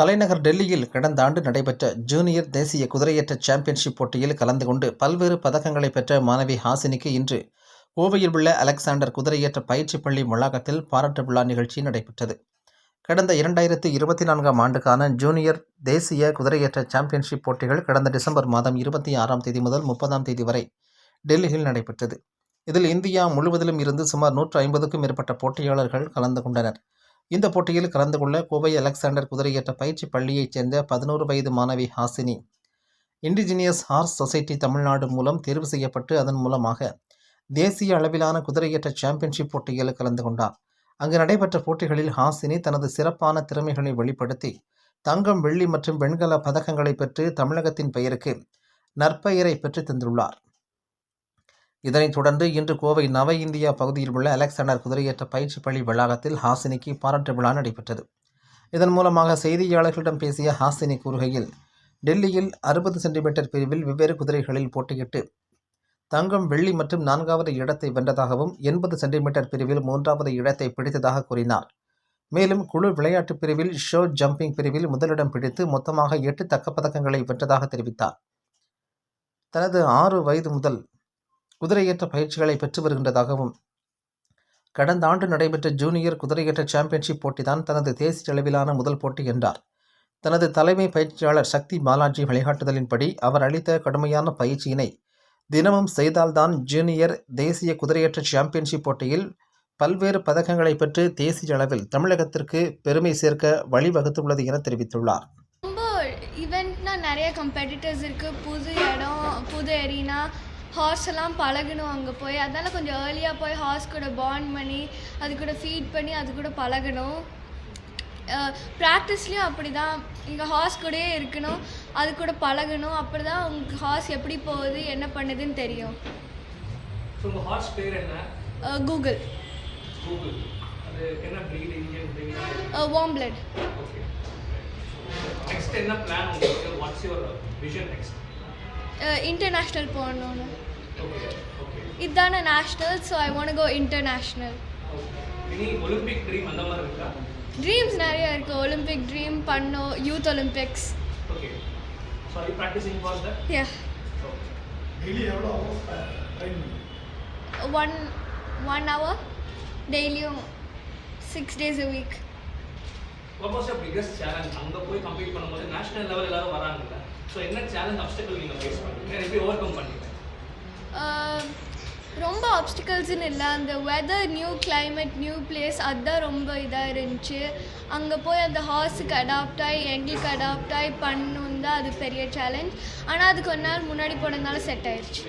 தலைநகர் டெல்லியில் கடந்த ஆண்டு நடைபெற்ற ஜூனியர் தேசிய குதிரையேற்ற சாம்பியன்ஷிப் போட்டியில் கலந்து கொண்டு பல்வேறு பதக்கங்களை பெற்ற மாணவி ஹாசினிக்கு இன்று கோவையில் உள்ள அலெக்சாண்டர் குதிரையேற்ற பயிற்சி பள்ளி வளாகத்தில் பாராட்டு விழா நிகழ்ச்சி நடைபெற்றது. கடந்த இரண்டாயிரத்து இருபத்தி நான்காம் ஆண்டுக்கான ஜூனியர் தேசிய குதிரையேற்ற சாம்பியன்ஷிப் போட்டிகள் கடந்த டிசம்பர் மாதம் இருபத்தி ஆறாம் தேதி முதல் முப்பதாம் தேதி வரை டெல்லியில் நடைபெற்றது. இதில் இந்தியா முழுவதிலும் இருந்து சுமார் நூற்று ஐம்பதுக்கும் மேற்பட்ட போட்டியாளர்கள் கலந்து கொண்டனர். இந்த போட்டியில் கலந்து கொள்ள கோவை அலெக்சாண்டர் குதிரையேற்ற பயிற்சி பள்ளியைச் சேர்ந்த பதினோரு வயது மாணவி Hasini. Indigenous horse society Tamil Nadu மூலம் தேர்வு செய்யப்பட்டு அதன் மூலமாக தேசிய அளவிலான குதிரையேற்ற சாம்பியன்ஷிப் போட்டியில் கலந்து கொண்டார். அங்கு நடைபெற்ற போட்டிகளில் ஹாசினி தனது சிறப்பான திறமைகளை வெளிப்படுத்தி தங்கம் வெள்ளி மற்றும் வெண்கல பதக்கங்களை பெற்று தமிழகத்தின் பெயருக்கு நற்பெயரை பெற்று தந்துள்ளார். இதனைத் தொடர்ந்து இன்று கோவை நவ இந்தியா பகுதியில் உள்ள அலெக்சாண்டர் குதிரையேற்ற பயிற்சி பள்ளி வளாகத்தில் ஹாசினிக்கு பாராட்டு விழா நடைபெற்றது. இதன் மூலமாக செய்தியாளர்களிடம் பேசிய ஹாசினி கூறுகையில் டெல்லியில் அறுபது சென்டிமீட்டர் பிரிவில் வெவ்வேறு குதிரைகளில் போட்டியிட்டு தங்கம் வெள்ளி மற்றும் நான்காவது இடத்தை வென்றதாகவும் எண்பது சென்டிமீட்டர் பிரிவில் மூன்றாவது இடத்தை பிடித்ததாக கூறினார். மேலும் குழு விளையாட்டு பிரிவில் ஷோ ஜம்பிங் பிரிவில் முதலிடம் பிடித்து மொத்தமாக எட்டு தக்கப்பதக்கங்களை வென்றதாக தெரிவித்தார். தனது ஆறு வயது முதல் குதிரையேற்ற பயிற்சிகளை பெற்று வருகின்றதாகவும் கடந்த ஆண்டு நடைபெற்ற ஜூனியர் குதிரையேற்ற சாம்பியன்ஷிப் போட்டிதான் தனது தேசிய அளவிலான முதல் போட்டி என்றார். தனது தலைமை பயிற்சியாளர் சக்தி பாலாஜி வழிகாட்டுதலின்படி அவர் அளித்த கடுமையான பயிற்சியினை தினமும் செய்தால்தான் ஜூனியர் தேசிய குதிரையேற்ற சாம்பியன்ஷிப் போட்டியில் பல்வேறு பதக்கங்களை பெற்று தேசிய அளவில் தமிழகத்திற்கு பெருமை சேர்க்க வழிவகுத்துள்ளது என தெரிவித்துள்ளார். ரொம்ப ஈவெண்ட்னா நிறைய கம்பெடிட்டர்ஸ் இருக்குது புது இடம் புது எரினா ஹார்ஸ் எல்லாம் பழகணும் அங்கே போய். அதனால் கொஞ்சம் ஏர்லியாக போய் ஹார்ஸ் கூட பாண்ட் பண்ணி அது கூட ஃபீட் பண்ணி அது கூட பழகணும். ப்ராக்டிஸ்லேயும் அப்படி தான் இங்கே ஹார்ஸ் கூடயே இருக்கணும் அது கூட பழகணும். அப்படி தான் உங்களுக்கு ஹார்ஸ் எப்படி போகுது என்ன பண்ணுதுன்னு தெரியும். உங்கள் கூகுள் கூகுள் அது என்ன breed Indian breed warm blood okay next என்ன பிளான் உங்களுக்கு what's your vision next international போகணுன்னு ஓகே ஓகே இதுதானே national so I want go international இனி ஒலிம்பிக் ட்ரீம் அந்த மாதிரி இருக்கா ட்ரீம்ஸ் நிறைய இருக்குது ஒலிம்பிக் ட்ரீம் பண்ணோம் youth Olympics okay so I practising for that yeah daily எவ்வளோ ட்ரைன் ஒன் ஒன் ஹவர் டெய்லியும் six days a week what was your biggest challenge அங்கே போய் கம்ப்ளீட் பண்ணும்போது நேஷனல் லெவல் எல்லாரும் வராங்கல்ல ஸோ என்ன சேலஞ்ச் அப்டக்கிள் நீங்கள் ஃபேஸ் பண்ணீங்க எப்படி ஓவர் கம் பண்ணீங்க Um, ரொம்ப ஆப்ஸ்டிக்கல்ஸ்னு இல்லை. அந்த weather new climate new place அதுதான் ரொம்ப இதாக இருந்துச்சு. அங்கே போய் அந்த ஹார்ஸுக்கு அடாப்ட் ஆகி எங்களுக்கு அடாப்ட் ஆகி பண்ணணும் தான் அது பெரிய சேலஞ்ச் ஆனால் அது கொஞ்ச நாள் முன்னாடி போனதுனால செட் ஆயிடுச்சு